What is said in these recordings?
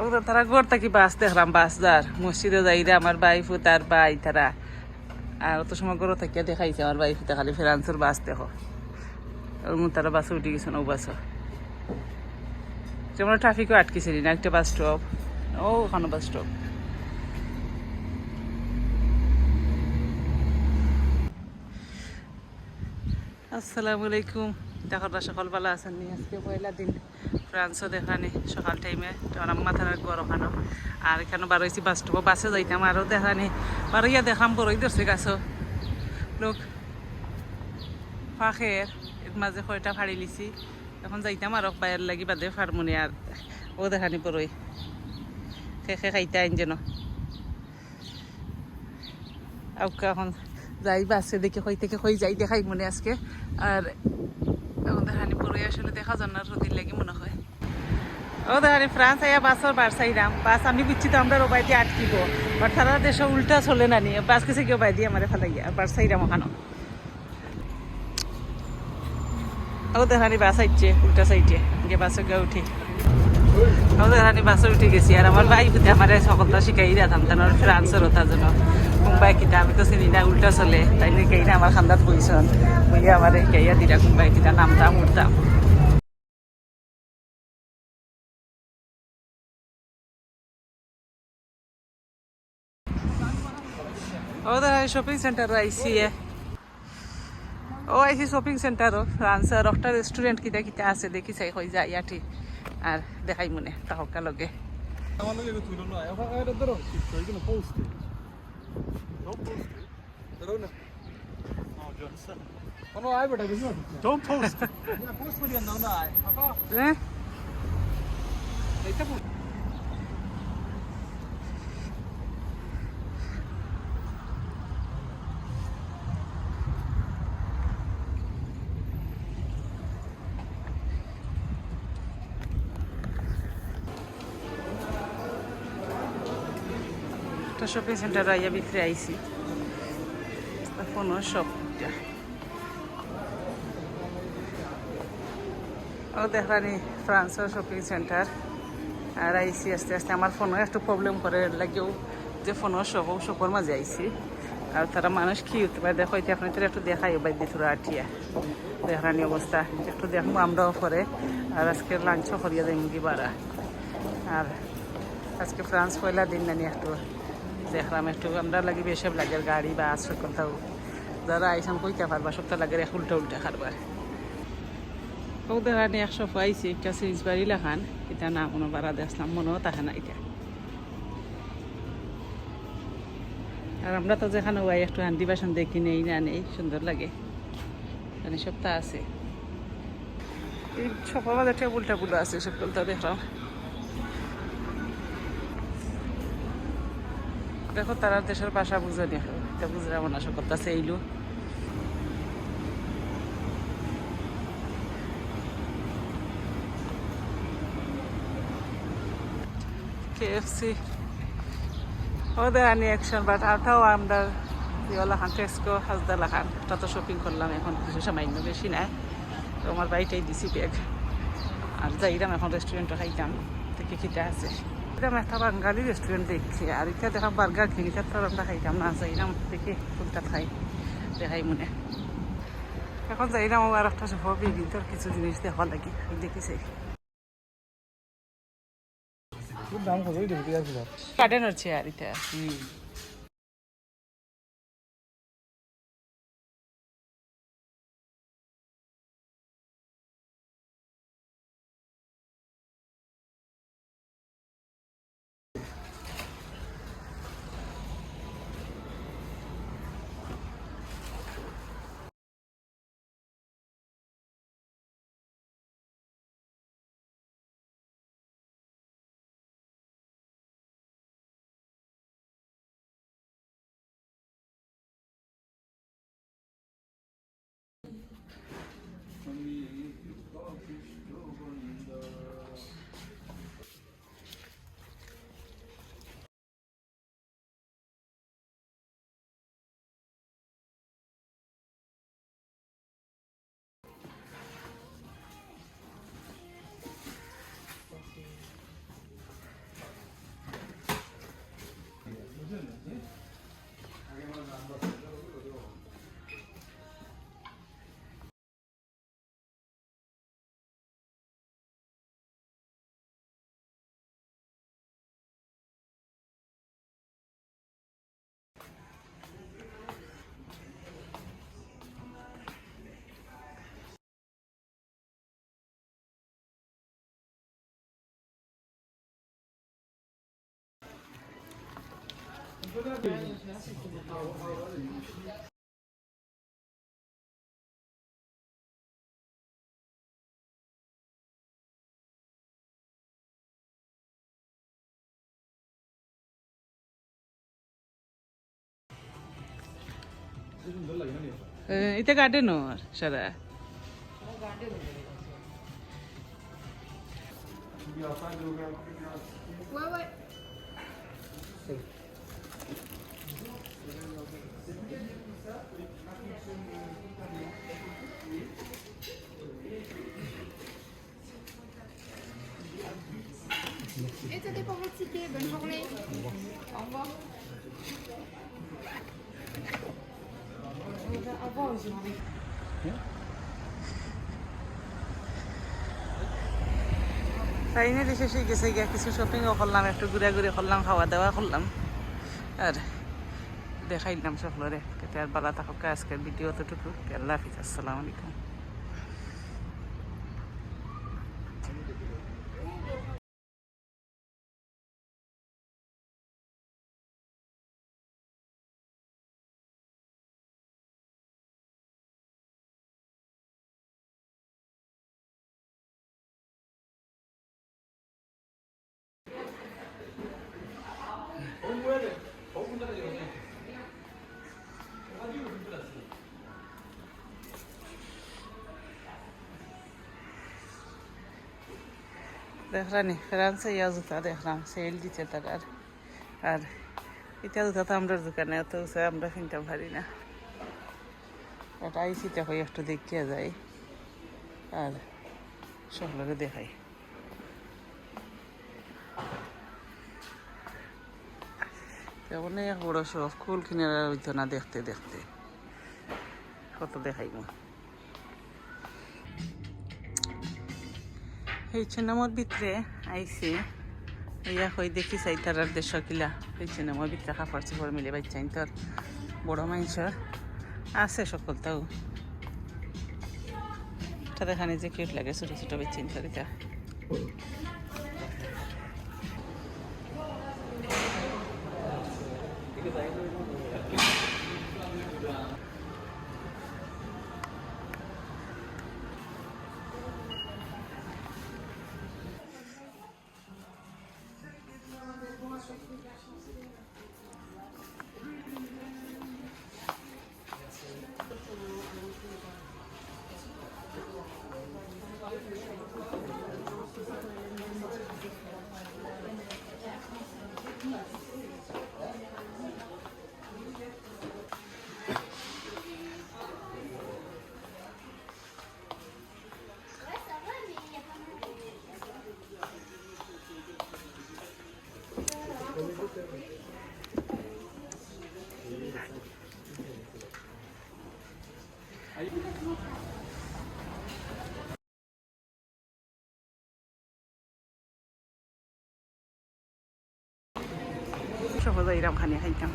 ও তারা ঘর থাকি বাস দেখলাম, বাস যার। মসজিদে যাই রে আমার বাই ফুতার বাই, তারা। আর অত সময় ঘর থাকিয়া দেখাইছে আমার বাই ফুতা খালি ফ্রান্সের বাস দেখো। তারা বাসে উঠে গেছে ও বাস যেমন ট্রাফিকও আটকেছিলি না, একটা বাস স্টপ ও, ওখানে বাস স্টপ আসসালামু আলাইকুম। দেখরা সকালবেলা আছেন আজকে পয়লা দিন। ফ্রান্সও দেখানি, সকাল টাইমে তখন মাথার গর ওখানো আর এখানে বারোইছি বাস স্টপ বাসে যাইতাম আরও দেখানি। বারোইয়া দেখাম, বড়ই ধরছে গাছ লোক ফাঁকের এর মাঝে কয়টা ফাড়ি লিছি। এখন যাইতাম আর বাইরের লাগি বাদে ফার্মনি আর ও দেখানি বড়ই। খে খে খাইতে আইন যেন। এখন যাই, বাসে দেখে কই থেকে কই যাই, দেখাই মনে আজকে। আর এখন দেখানি পরে আসলে দেখা যান না রোদির লাগি মনে হয়। ও দেখানি ফ্রান্স আইয়া বাসর বার সাইরাম বাস, আমি বুঝছি তো আমরা রোবাইতে আটকিব। বাট তারা দেশে উল্টা চলে না নিয়ে, বাস কিছু কেউ বাই দিয়ে আমার ফালাইয়া বার সাইরাম ওখানো ও দেখানি বাস আইছে উল্টা সাইডে, গিয়ে বাসে গিয়ে উঠি। ও দেখানি বাসে উঠে গেছি, আর আমার ভাই বুঝে আমার সকলটা শিখাই দিতাম তার ফ্রান্সের ওটা জন্য। কোনবাই কিতা আমি তো চিনি না, উল্টা চলে। তাই নাকি না আমার খান্দাত বইছন। বই আমার শিখাইয়া দিরা কোনবাই কিতা নামতাম, উঠতাম। ও দেখা শপিং সেন্টার আইসি ও আইসি শপিং সেন্টার ফ্রান্সের একটা রেস্টুরেন্ট কিতা কিতা আছে দেখি চাই হয়ে যায় ইয়াটি আর দেখাই মনে তাহকা লগে আমার লগে তুই না এখন এটা ধরো তুই কিন্তু পোস্ট একটা শপিং সেন্টার আইয়া বিক্রি আইসি ফোনও শপটা ও দেখানি ফ্রান্সের শপিং সেন্টার আর আইসি আস্তে আস্তে। আমার ফোনও একটু প্রবলেম করে লাগেও যে ফোনও শপ শপের মাঝে আইসি আর তারা মানুষ কি হতে পারে? দেখো এটা আপনাদের একটু দেখাই বাই দিতুরা আটিয়া দেখানি অবস্থা। একটু দেখব আমরাও পরে। আর আজকে লাঞ্চও করিয়া মুগি বাড়া আর আজকে ফ্রান্স পয়লা দিন নানি একটু। দেখলাম একটু আমরা লাগি বেশি লাগে গাড়ি, বাস কোথাও যারা আইসাম কইতে পারবা, সপ্তাহ লাগে এক উল্টা উল্টা খারবার ও দেখানি একশো পাইছি, একটা সিরিজ বাড়ি লেখান। এটা না মনে বাড়া দেখলাম মনেও তাহা না এটা আর আমরা তো যেখানে ওয়াই একটু হান্ডি বাসন দেখি নেই, না নেই, সুন্দর লাগে। মানে সপ্তাহ আছে। এই বাজার টেবুল টেবুল আছে সকলটা দেখলাম। দেখো, তারা দেশের ভাষা বুঝে নি। এটা বুঝলে আমার আশা করতেছে এইলু কেএফসি বাট আরটাও আমরা ইওলা খান তো শপিং করলাম এখন বেশি আমার বাড়িটাই দিছি ব্যাগ আর যাইলাম এখন রেস্টুরেন্টে খাইতাম খিটা আছে। এরকম একটা বাঙালি রেস্টুরেন্ট দেখছি আর এটা দেখা বার্গার কিং এটা তো আমরা খাইতাম না যাইলাম দেখি কোনটা খাই দেখাই মনে। এখন যাইলাম আর একটা সব বিভিন্ন কিছু জিনিস দেখা লাগি দেখিছে খুব দাম যাচ্ছি গার্ডেন আর এটা। 힘들었는지? 가게만 안 봤어요. इथे garden sir Ouais, journée. Au revoir. Au revoir, monsieur. Finally শেষে গেছে গিয়া কিছু শপিংও করলাম একটু ঘুরে ঘুরে করলাম খাওয়া দাওয়া করলাম আর দেখাইলাম সকলরে কেটে আর বালা থাকুক আজকের ভিডিও অতটুকু আল্লাহ হাফিজ আসসালামু আলাইকুম। দেখলানি ফ্রান্সে ইয়া জুতা দেখলাম সেল দিচ্ছে তার আর আর এটা জুতা তো আমরা দোকানে তো আমরা কিনতে পারি না। এটা আইসিতে হয়ে একটু দেখিয়ে যাই, আর সকলকে দেখাই। অনেক বড় শখ, ফুল কিনে না দেখতে দেখতে। কত দেখাইব। এই চিনেমার ভিতরে আইসি ইয়া হই দেখি চাই তার আর দেশ কিলা। এই ভিতরে কাপড় চাপড় মিলে বাচ্চাইন তোর বড় মানুষের আছে সকল তাও। তাদের খানে যে কিউট লাগে, ছোটো ছোটো বাচ্চাইন তোর এটা সকল ইরাম খানি খাইতাম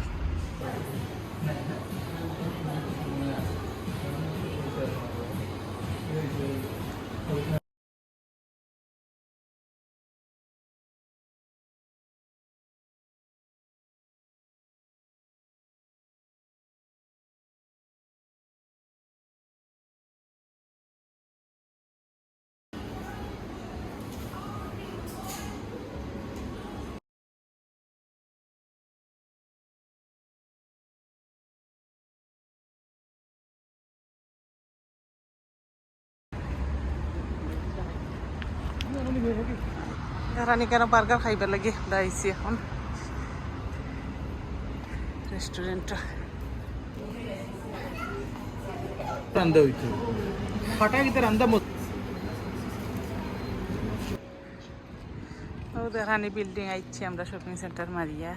রানি কেন বার্গার খাইবার লাগে দাইছি এখন রেস্টুরেন্ট রানি বিল্ডিং আইছি আমরা শপিং সেন্টার মারিয়া